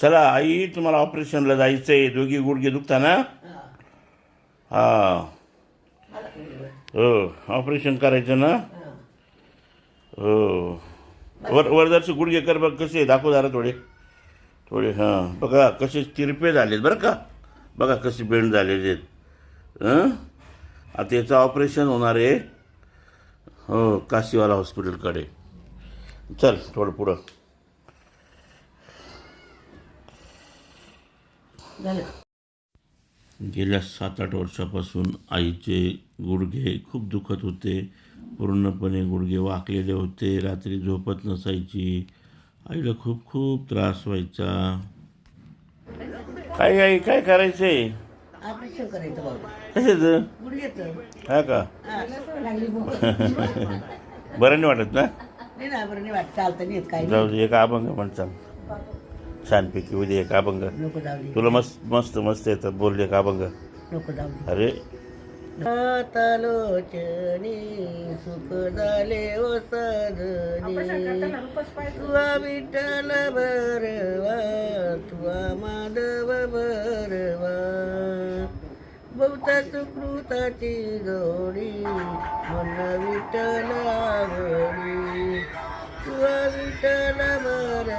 चला आई तुम्हाला ऑपरेशनला जायचं आहे दोघी गुडघे दुखता ना हा. हो ऑपरेशन करायचं ना? हो. वर वरदारचे गुडघे कर बघ कसे दाखव जरा थोडे. थोडे हां. बघा कसे तिरपे झालेत बरं का? बघा कसे बेंड झालेले आहेत. हं? आता याचं ऑपरेशन होणार आहे. हो काशीवाला हॉस्पिटलकडे. चल थोडं पुढं. झालं गेल्या सात आठ वर्षापासून आईचे गुडघे खूप दुखत होते. पूर्णपणे गुडघे वाकलेले होते. रात्री झोपत नसायची. आईला खूप खूप त्रास व्हायचा. काय आई काय करायचंय? ऑपरेशन करायचं बाबा. कशाचं? गुडघ्याचं. हा का? हा, लागली भूक. बरं नाही वाटत ना? नाही ना बरं नाही वाटत. चालतं नाही येत काही जाऊ दे एक अभंग म्हण सांग छानपैकी उद्या एक अभंग. नको जाऊ दे. तुला मस्त मस्त मस्त येतात बोलले एक अभंग. नको जाऊ दे. अरे. लोचनी सुख झाले ओ सजनी. तुवा विठ्ठल बरवा तुवा माधव बरवा बहुता सुकृताची जोडी मन विठ्ठल आवडी. तुवा विठ्ठल बरवा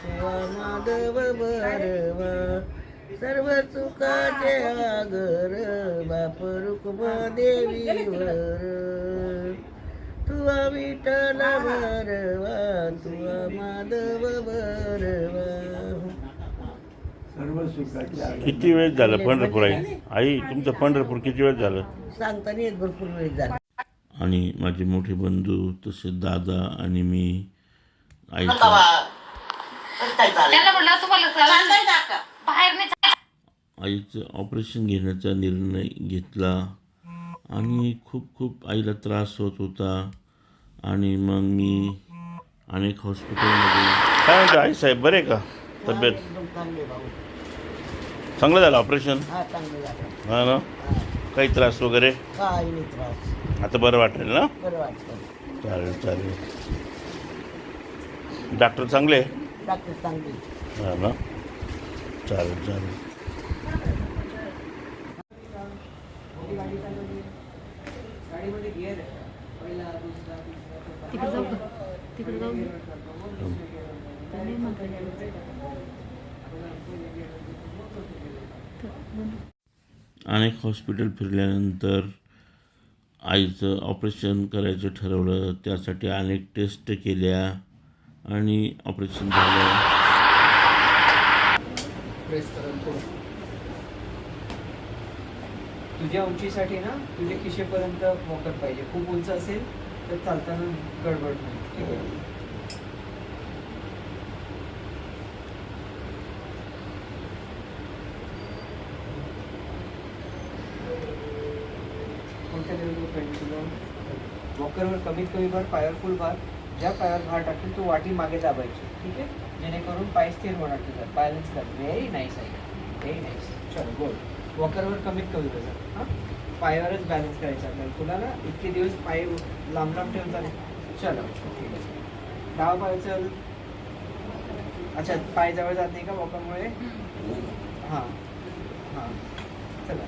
तुवा माधव बरवा सर्व चुकाचे आगर बाप रुक्मा देवीवर. तुवा विठ्ठल बरवा तुवा माधव बरवा किती वेळ झालं पंढरपूर आई आई तुमचं पंढरपूर किती वेळ झालं? सांगता नाही येत भरपूर वेळ झाला. आणि माझे मोठे बंधू तसेच दादा आणि मी आईचं त्याला म्हटलं तुम्हाला सर बाहेर नाही जायचं. आईचं ऑपरेशन घेण्याचा निर्णय घेतला आणि खूप खूप आईला त्रास होत होता. आणि मग मी अनेक हॉस्पिटलमध्ये काय म्हणतो आई साहेब बरे का? तब्येत? चांगले झालं ऑपरेशन? हा हा ना? काही त्रास वगैरे? काही नाही त्रास. आता बरं वाटेल ना? बरं वाटतं चालेल चालेल. डॉक्टर चांगले डॉक्टर चांगली हा ना? चालेल चालेल. तिकडे जाऊ का? तिकडे जाऊ का? तर नाही म्हणता येत. अनेक हॉस्पिटल फिरल्यानंतर आईचं ऑपरेशन करायचं ठरवलं त्यासाठी अनेक टेस्ट केल्या आणि ऑपरेशन झालं. प्रेस तुझ्या उंचीसाठी ना तुझ्या खिशेपर्यंत वॉकर पाहिजे. खूप उंच असेल तर चालताना गडबड नाही ठीक आहे कोणत्या लेवलवर पाहिजे तुला वॉकरवर कमीत कमी भार पायावर फुल भार ज्या पायावर भार टाकेल तो वाटी मागे दाबायची ठीक आहे? जेणेकरून पाय स्थिर होणार तुझा. बॅलन्स कर. व्हेरी नाईस आहे व्हेरी नाईस चलो बोल. वॉकरवर कमीत कमी वजन हां? पायावरच बॅलन्स करायचं आपल्याला. तुला ना इतके दिवस पाय लांब लांब ठेवता नाही चलो ओके. डावा पाय चल. अच्छा पाय जवळ जात नाही का वॉकरमुळे? हां. हां. चला.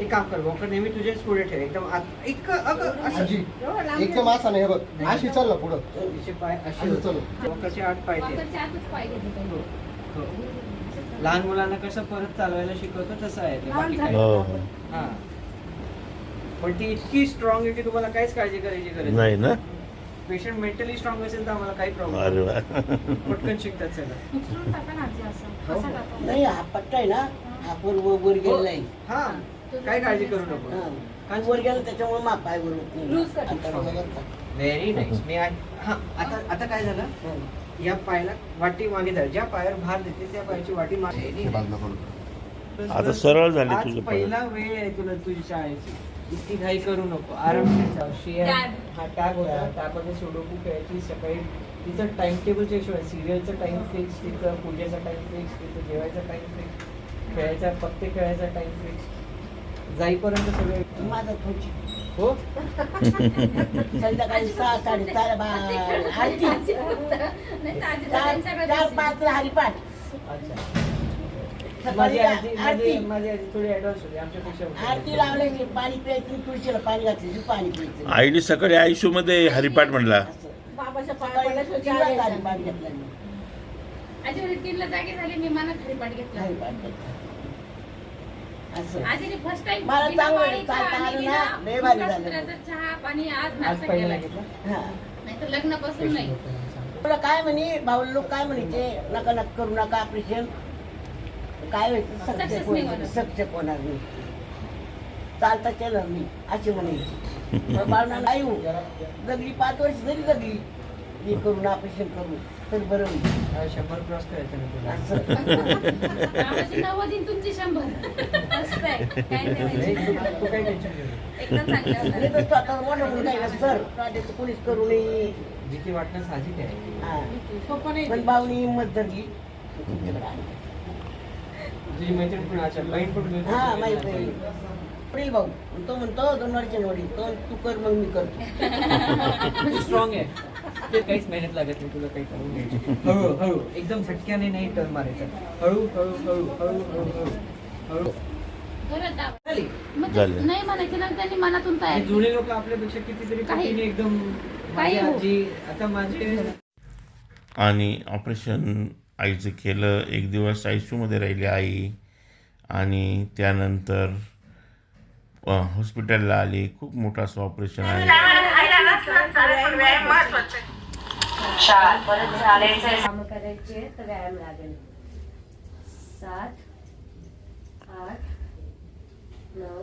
एक काम कर वॉकर नेहमी तुझ्याच पुढे ठेव एकदम आत एक अगं एकदम असा नाही हे बघ. अशी चाल ना पुढं. तिचे पाय असे. चालू. वॉकरचे आठ पाय वाकरच्या आतच पाय घेते पहिले. हो. लहान मुलांना कसं परत चालवायला शिकवतो तसं आहे ते. बाकी काय? हो हो. हा. पण ती इतकी स्ट्रॉंग आहे की तुम्हाला काहीच काळजी करायची गरज नाही. ना? पेशंट मेंटली स्ट्रॉंग असेल तर आम्हाला काही प्रॉब्लेम अरे वा. पटकन शिकतात सगळं. उचलून टाका ना आजी असं. असं टाका. नाही हा पट्टा आहे ना. हा. वर गेलेला आहे. हा. काय काळजी करू नको हा. वर गेला त्याच्यामुळे मा पाय वर होत नाही Loose कर. आता बघा बरं का. व्हेरी नाईस मी आज हा आता आता काय झालं हा. या पायाला वाटी मागे धर ज्या पायावर भार देते त्या पायाची वाटी मागे Very हे nice. बांधलं पडून. आता सरळ झाली आज तुझे. पहिला वेळ आहे तुला तुझी शाळेची इतकी घाई करू नको आरामशीर चाल. शेअर. हा टॅब होता टॅबमध्ये सुडोकू खेळायची सकाळी तिचं टाइम टेबलच्या हिशोबाने सिरियलचं टाइम फिक्स तिचं पूजेचा टाइम फिक्स तिचं जेवायचा टाइम फिक्स खेळायचा पत्ते खेळायचा टाइम फिक्स जाईपर्यंत सगळे माझा हो? संध्याकाळी सहा बा- आरती. चार त्यांच्याकडे चार असेल. पाच हरिपाठ. अच्छा. माझी आजी माझी आरती. माझी आजी थोडी ऍडव्हान्स होती आमच्यापेक्षा हुशार आरती होती. लावल्याची पाणी प्यायची तुळशीला पाणी घातल्याची पाणी प्यायचं. आईने सकाळी आयुष्यमध्ये हरिपाठ म्हणला. असं. बाबाच्या सकाळी पाया तीन वेळा हरिपाठ घेतला मी. आजी तीनला जागे झाले मी मनात हरिपाठ घेतला. हरिपाठ घेतला. असं. आजीने फर्स्ट टाइम मला चांगलं चालता आलं ना, लय भारी झालं. चहा पाणी आज आज नाश्ता पहिला केला घेतला. हा. नाही तर लग्नापासून नाही. तुला काय म्हणे भाऊ लोक काय म्हणायचे नका नका करू नका ऑपरेशन काय व्हायचं Success सक्सेस नाही होणार. सक्सेस होणार नाही. चालता केलं मी. अशी म्हणायची बाळणार नाही हो. जगली पाच वर्ष जरी जगली हे करून ऑपरेशन करू तर बरं होईल. शंभर क्रॉस करायचं ना तुला. असं. आम्हाची नव्वद आणि तुमची शंभर. मस्त आहे करू नये भीती वाटणं साहजिक आहे पण भाऊनी हिंमत धरली तुझी मैत्रीण पण अच्छा बहीण पण हा भाऊ तो म्हणतो दोन वर्षांनी वडील तो तू कर मग मी करतो स्ट्रॉंग आहे ते काहीच मेहनत लागत नाही तुला काही करून घ्यायची हळू हळू. एकदम झटक्याने नाही टर्न मारायचा. हळू हळू हळू हळू हळू हळू हळू खरंच दाव. झाली मग ते झालं. नाही म्हणायचं ना त्यांनी मनातून तयार. जुने लोक आपल्यापेक्षा कितीतरी काही- पटीने एकदम माझी हो. आजी आता माझे आणि ऑपरेशन आईचं केलं एक दिवस आयसीयूमध्ये राहिली आई. आणि त्यानंतर अ, हॉस्पिटलला आली. खूप मोठं असं ऑपरेशन आहे. काम करायचे तर व्यायाम लागेल. सात आठ नऊ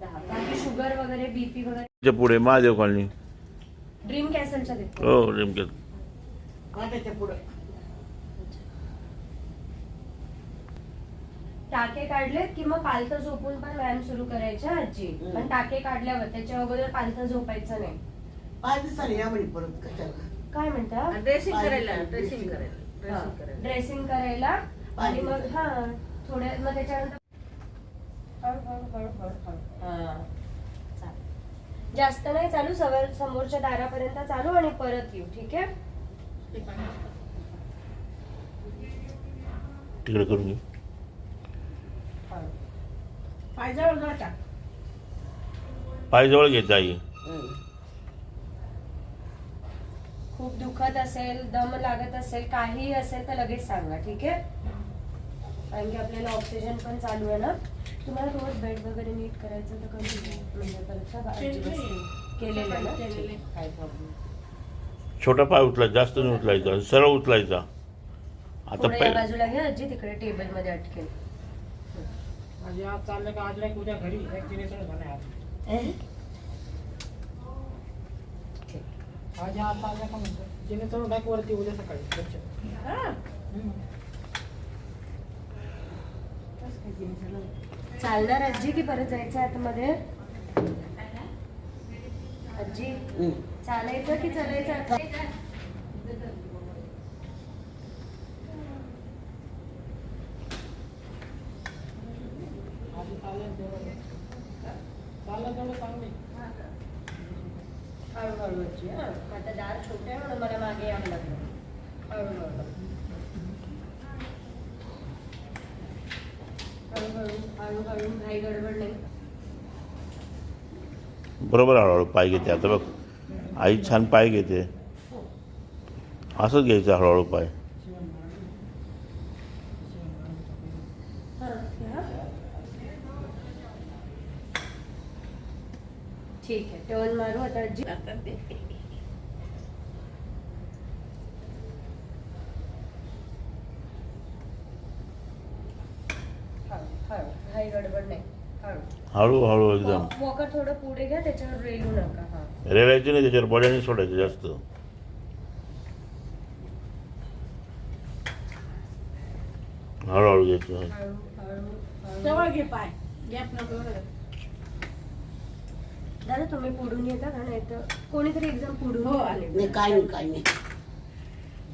दहा बाकी शुगर वगैरे बीपी वगैरे पुढे महादेव कॉलनी. ड्रीम कॅसलच्या तिथे. हो नेमकं काट्याच्या पुढं. टाके काढलेत की मग पालथं झोपून पण व्यायाम सुरू करायचे आजी. हम्म. पण टाके काढल्यावर त्याच्या अगोदर पालथं झोपायचं नाही. पाच दिवसांनी या म्हणे परत कशाला? काय म्हणता? ड्रेसिंग करायला ड्रेसिंग करायला ड्रेसिंग करायला. ड्रेसिंग करायला. आणि मग हा थोड्या मग त्याच्यानंतर हळू, हळू, हळू, हळू, हळू. हा. चालेल. जास्त नाही चालू. सवर समोरच्या दारापर्यंत चालू आणि परत येऊ. ठीक आहे? तिकडे करून घे. हळू. पायजावर जाऊ टाक पाय जवळ घ्यायचं आई खूप दुखत असेल दम लागत असेल काही असेल तर लगेच सांगा. ठीक आहे? कारण की आपल्याला ऑक्सिजन पण चालू आहे ना? तुम्हाला रोज बेड वगैरे नीट करायचं तर कधी म्हणजे परत का? केलेलं ना. काय प्रॉब्लेम छोटा पाय उचलायचा जास्त नाही उचलायचा सरळ उचलायचा. आता या पाय बाजूला घ्या आजी तिकडे टेबलमध्ये अटकेल. माझी आज चाललं का आज नाही उद्या घरी. झालं आज. आज आज चाललं का म्हणतो? जिने चढून टाक वरती उद्या सकाळी. गच्च. चालणार आजी की परत जायचं आतमध्ये? आजी. चालायचं की चालायचं चांगलं हळूहळू आजी हा. आता दार छोटे आहे म्हणून मला मागे यावं लागलं. हळूहळू. गडबड नाही। बरोबर हळूहळू पाय घेते आता बघ आई छान पाय घेते असंच घ्यायचं हळूहळू पाय ठीक आहे टर्न मारू आता आजी आता हळू गडबड नाही। हळूहळू एकदम. वॉकर थोडं पुढे घ्या त्याच्यावर रेलू नका. हा. रेलायचं नाही त्याच्यावर बॉडीने सोडायचं जास्त. हळूहळू घ्यायचं हळू हळू हळू. जवळ घे पाय. गॅप नको एवढं. दादा तुम्ही पुढून येता का? नाही तर कोणीतरी एक्झाम पुढून हो. आले. नाही काय नाही काय नाही.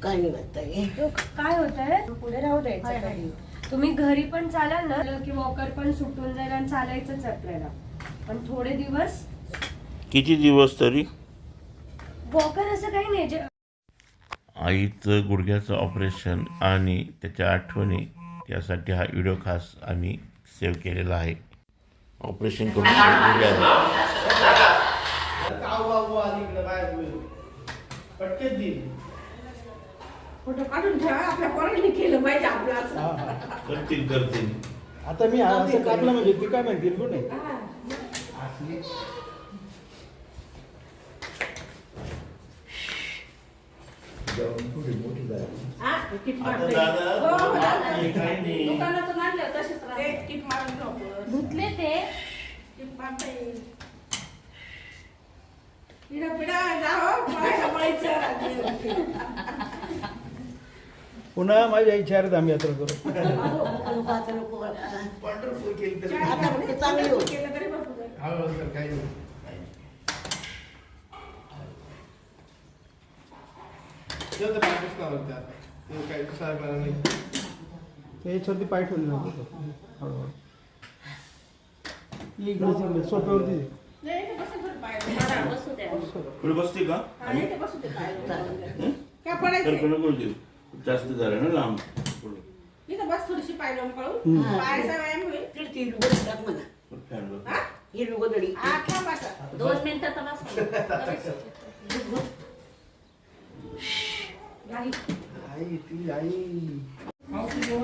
काय नाही काय होत आहे पुढे राहू द्यायचं तुम्ही घरी पण चालाल ना की वॉकर पण सुटून जाईल आणि चालायचंच आपल्याला. पण थोडे दिवस किती दिवस तरी? वॉकर असं काही नाही जे आईचं गुडघ्याचं ऑपरेशन आणि त्याच्या आठवणी यासाठी हा व्हिडिओ खास आम्ही सेव्ह केलेला आहे. ऑपरेशन करून. पटकेच देईल फोटो काढून ठेवा आपल्या पोरांनी केलं पाहिजे आपलं असं. हा, हा. करतील करतील आता मी असं काढलं म्हणजे ती काय म्हणतील कोण आहे हा? दादा हो, हो, दादा. हे काही नाही दुकानातून आणलं तसेच राहते. किट मारून. धुतले ते किट मारतोय. पिढा पिढा जाओ राज्य. पुन्हा माझ्या इच्छा आहेत आम्ही यात्रा करू. पंढरपूर केली तरी आता फक्त चांगली हो. हळूहळू कर, काही नाही. तेव्हा तर काही नाही ते याच्यावरती पाय ठेवले नव्हते हळूहळू इकडे तिकडे सोप्यावरती दे. बसू द्या. पुढे बसते का आणि इथे बसू दे पाय. काय तर पडायचं नको देऊ जास्त झालं ना लांब. इथं बस थोडीशी पाय लावून पायाचा व्यायाम होईल. तिळती लुगडं टाक म्हणा. फॅन बघ. हा? ही लुगडडी हा थांब आता. दोन मिनिटात आई ती आई. ते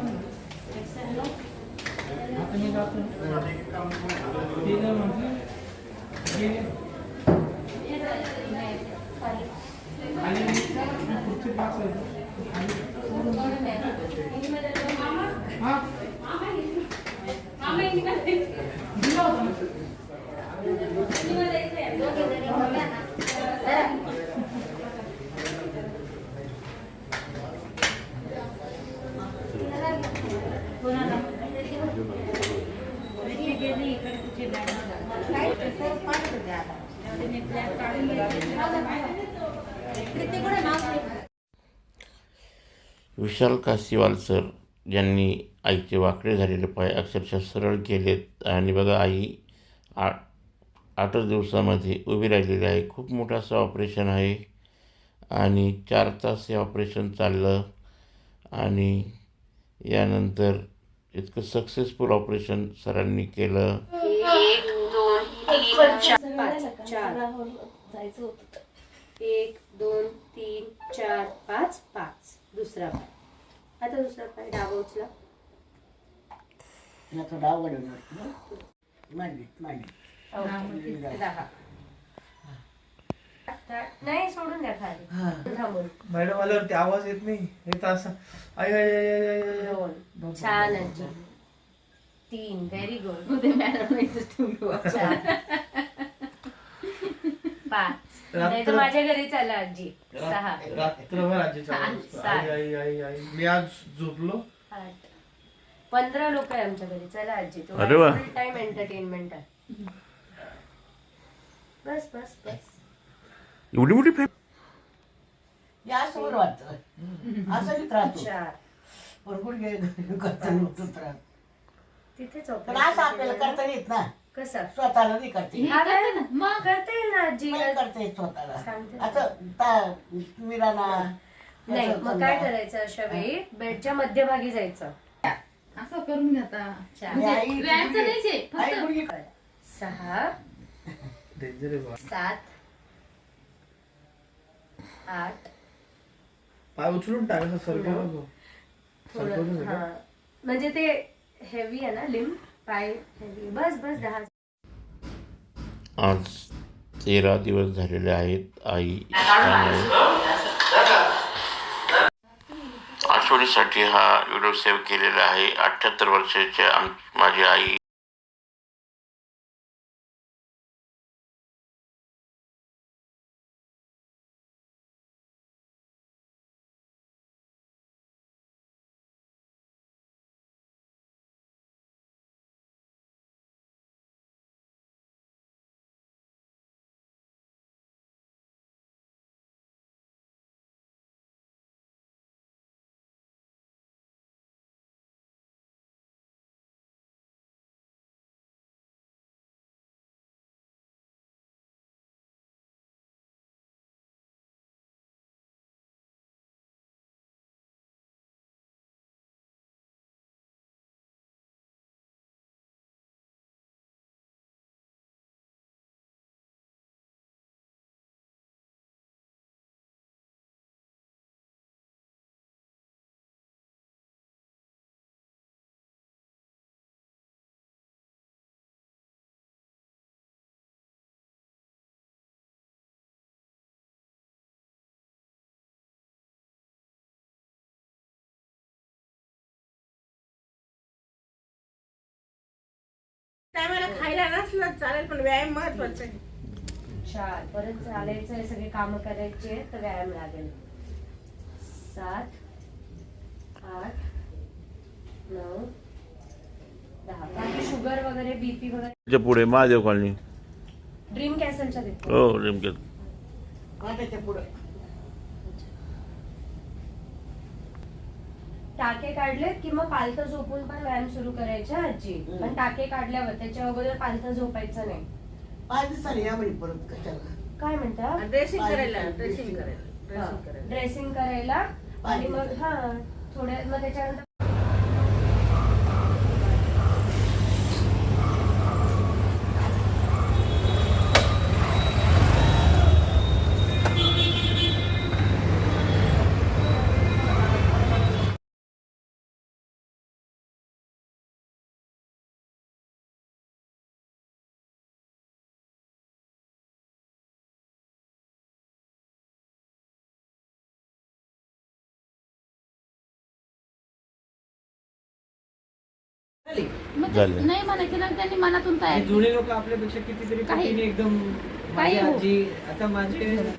आणि पाच दिला होता ना. विशाल काशीवाल सर यांनी आईचे वाकडे झालेले पाय अक्षरशः सरळ केलेत आणि बघा आई आठ आठच दिवसामध्ये उभी राहिलेली आहे. खूप मोठं असं ऑपरेशन आहे. आणि चार तास हे ऑपरेशन चाललं. आणि यानंतर इतकं सक्सेसफुल ऑपरेशन सरांनी केलं. चार. जायचं होतं एक दोन दुसरा पाय. आता दुसरा पाय डावा उचला. आता डाव घडवणार मांडली मांडली दहा नाही सोडून द्या खाली. थांबून. मॅडम आल्यावरती आवाज येत नाही. येत असं आय आय आय आय आय छान आजी तीन व्हेरी गुड उद्या मॅडम पाच. नाही तर माझ्या घरी चला आजी. सहा. रात्रभर. आई आई आई आई. मी आज झोपलो. आठ. पंधरा लोक आहे आमच्या घरी. चला आजी अरे वा. फुल टाइम एंटरटेनमेंट आहे. बस बस बस. एवढी मोठी असं बरं वाटतं. असं चार भरपूर घे करता नव्हतं त्रास. तिथेच पण असं आपल्याला करता येत ना. कसं? स्वतःला नाही करता. हा मग करता येईल ना करता स्वतःला. सांगते. असं ता- मिराना नाही असं मग समजा. काय करायचं अशा वेळी? बेडच्या मध्यभागी जायचं. असं करून घेता चार आणि आई व्यायामचं गुडघे- नाहीच आहे, आई फक्त- गुडघे- सहा सात आठ. पाय उचलून टाकायचं सरकवलं. सरकवलं. हा. म्हणजे ते हेवी आहे ना लिंब पाय बस बस दहा आज तेरा दिवस झालेले आहेत आई आठवणीसाठी हा व्हिडिओ सेव्ह केलेला आहे. अठ्ठ्याहत्तर वर्षाच्या आम माझी आई टायमाला खायला नसलं चालेल पण व्यायाम महत्त्वाचा आहे. चार परत चालायचं आहे सगळे काम करायचे तर व्यायाम लागेल. सात आठ नऊ दहा. बाकी शुगर वगैरे बीपी वगैरे? त्याच्या पुढे महादेव कॉलनी. ड्रीम कॅसलच्या तिथे. हो नेमके काट्याच्या पुढं. टाके काढलेत की मग पालथं झोपून पण व्यायाम सुरू करायचे आजी. हम्म. पण टाके काढल्यावर त्याच्या अगोदर पालथं झोपायचं नाही. पाच दिवसांनी या म्हणे परत कशाला काय म्हणता? ड्रेसिंग करायला ड्रेसिंग करायला ड्रेसिंग करायला. ड्रेसिंग करायला. आणि मग हा थोड्या मग त्याच्यानंतर मग ते झालं. नाही म्हणायचं ना त्यांनी मनातून तयार हे जुने लोक आपल्यापेक्षा कितीतरी काही- पटीने एकदम काही माझी हो. आजी आता माझे